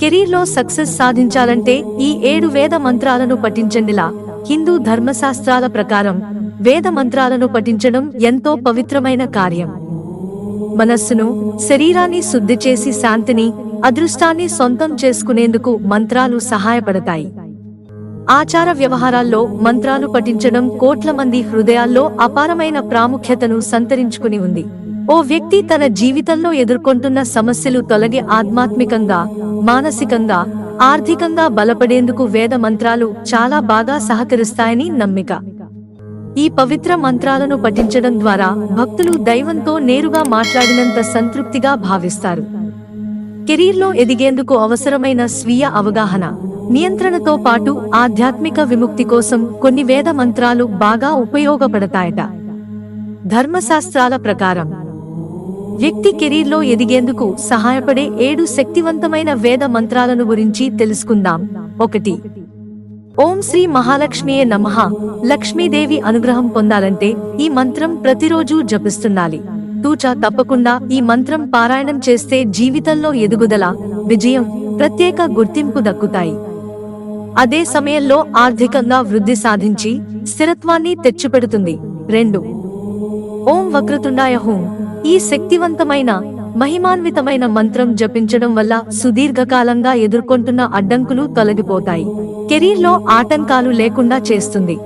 కెరీర్లో సక్సెస్ సాధించాలంటే ఈ ఏడు వేద మంత్రాలను పఠించండిలా. హిందూ ధర్మశాస్త్రాల ప్రకారం వేద మంత్రాలను పఠించడం ఎంతో పవిత్రమైన కార్యం. మనస్సును శరీరాన్ని శుద్ధి చేసి శాంతిని అదృష్టాన్ని సొంతం చేసుకునేందుకు మంత్రాలు సహాయపడతాయి. ఆచార వ్యవహారాల్లో మంత్రాలు పఠించడం కోట్ల మంది హృదయాల్లో అపారమైన ప్రాముఖ్యతను సంతరించుకుని ఉంది. ఓ వ్యక్తి తన జీవితంలో ఎదుర్కొంటున్న సమస్యలు తొలగి ఆధ్యాత్మికంగా మానసికంగా ఆర్థికంగా బలపడేందుకు వేద మంత్రాలు చాలా బాగా సహకరిస్తాయని నమ్మిక. ఈ పవిత్ర మంత్రాలను పఠించడం ద్వారా భక్తులు దైవంతో నేరుగా మాట్లాడినంత సంతృప్తిగా భావిస్తారు. కెరీర్లో ఎదిగేందుకు అవసరమైన స్వీయ అవగాహన నియంత్రణతో పాటు ఆధ్యాత్మిక విముక్తి కోసం కొన్ని వేద మంత్రాలు బాగా ఉపయోగపడతాయట. ధర్మశాస్త్రాల ప్రకారం వ్యక్తి కెరీర్లో ఎదిగేందుకు సహాయపడే ఏడు శక్తివంతమైన వేద మంత్రాలను గురించి తెలుసుకుందాం. ఒకటి. ఓం శ్రీ మహాలక్ష్మియే నమః. లక్ష్మీదేవి అనుగ్రహం పొందాలంటే ఈ మంత్రం ప్రతిరోజు జపిస్తుండాలి. తూచా తప్పకుండా ఈ మంత్రం పారాయణం చేస్తే జీవితంలో ఎదుగుదల విజయం ప్రత్యేక గుర్తింపు దక్కుతాయి. అదే సమయంలో ఆర్థికంగా వృద్ధి సాధించి స్థిరత్వాన్ని తెచ్చిపెడుతుంది. రెండు. ఓం వక్రతుండాయ హోం. ఈ శక్తివంతమైన మహిమాన్వితమైన మంత్రం జపించడం వల్ల సుదీర్ఘకాలంగా ఎదుర్కొంటున్న అడ్డంకులు తొలగిపోతాయి. కెరీర్లో ఆటంకాలు లేకుండా చేస్తుంది.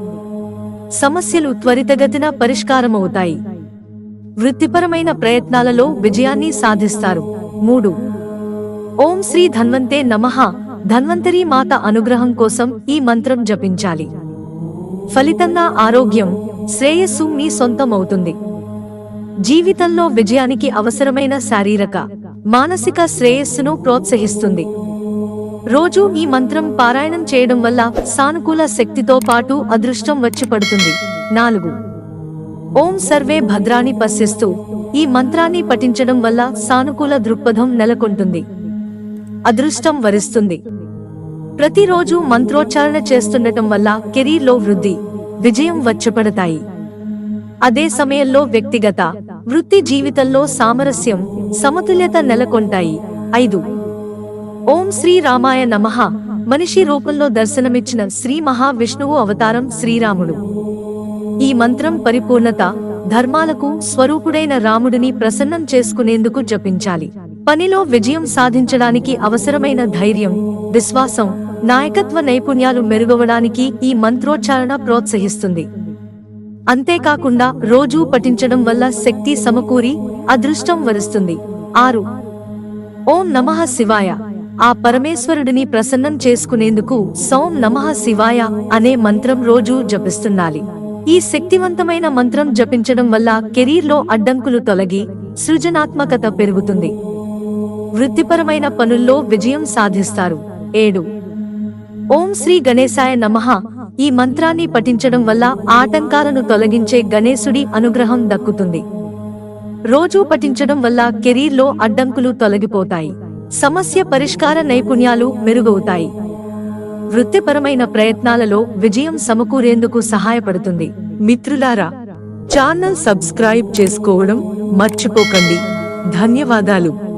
సమస్యలు త్వరితగతిన పరిష్కారమవుతాయి. వృత్తిపరమైన ప్రయత్నాలలో విజయాన్ని సాధిస్తారు. మూడు. ఓం శ్రీ ధన్వంతే నమః. ధన్వంతరి మాత అనుగ్రహం కోసం ఈ మంత్రం జపించాలి. ఫలితంగా ఆరోగ్యం శ్రేయస్సు మీ సొంతమవుతుంది. జీవితంలో విజయానికి అవసరమైన శారీరక మానసిక శ్రేయస్సును ప్రోత్సహిస్తుంది. రోజూ ఈ మంత్రం పారాయణం చేయడం వల్ల సానుకూల శక్తితో పాటు అదృష్టం వచ్చి పడుతుంది నాలుగు. ఓం సర్వే భద్రాని పశిస్తూ ఈ మంత్రాన్ని పఠించడం వల్ల సానుకూల దృక్పథం నెలకొంటుంది. అదృష్టం వరిస్తుంది. ప్రతిరోజు మంత్రోచ్చారణ చేస్తుండటం వల్ల కెరీర్లో వృద్ధి విజయం వచ్చపడతాయి. అదే సమయంలో వ్యక్తిగత వృత్తి జీవితంలో సామరస్యం సమతుల్యత నెలకొంటాయి. ఐదు. ఓం శ్రీ రామాయ నమః. మనిషి రూపంలో దర్శనమిచ్చిన శ్రీ మహావిష్ణువు అవతారం శ్రీరాముడు. ఈ మంత్రం పరిపూర్ణత ధర్మాలకు స్వరూపుడైన రాముడిని ప్రసన్నం చేసుకునేందుకు జపించాలి. పనిలో విజయం సాధించడానికి అవసరమైన ధైర్యం విశ్వాసం నాయకత్వ నైపుణ్యాలు మెరుగవడానికి ఈ మంత్రోచ్చారణ ప్రోత్సహిస్తుంది. అంతేకాకుండా రోజూ పఠించడం వల్ల శక్తి సమకూరి అదృష్టం వరుస్తుంది. ఆరు. ఓం నమః శివాయ. ఆ పరమేశ్వరుడిని ప్రసన్నం చేసుకునేందుకు సౌం నమః శివాయ అనే మంత్రం రోజూ జపిస్తుండాలి ఈ శక్తివంతమైన మంత్రం జపించడం వల్ల కెరీర్లో అడ్డంకులు తొలగి సృజనాత్మకత పెరుగుతుంది. వృత్తిపరమైన పనుల్లో విజయం సాధిస్తారు. ఏడు. ఓం శ్రీ గణేశాయ నమః ఈ మంత్రాన్ని పఠించడం వల్ల ఆటంకాలను తొలగించే గణేశుడి అనుగ్రహం దక్కుతుంది. రోజూ పఠించడం వల్ల కెరీర్లో అడ్డంకులు తొలగిపోతాయి. సమస్య పరిష్కార నైపుణ్యాలు మెరుగవుతాయి. వృత్తిపరమైన ప్రయత్నాలలో విజయం సమకూరేందుకు సహాయపడుతుంది. మిత్రులారా ఛానల్ సబ్స్క్రైబ్ చేసుకోవడం మర్చిపోకండి. ధన్యవాదాలు.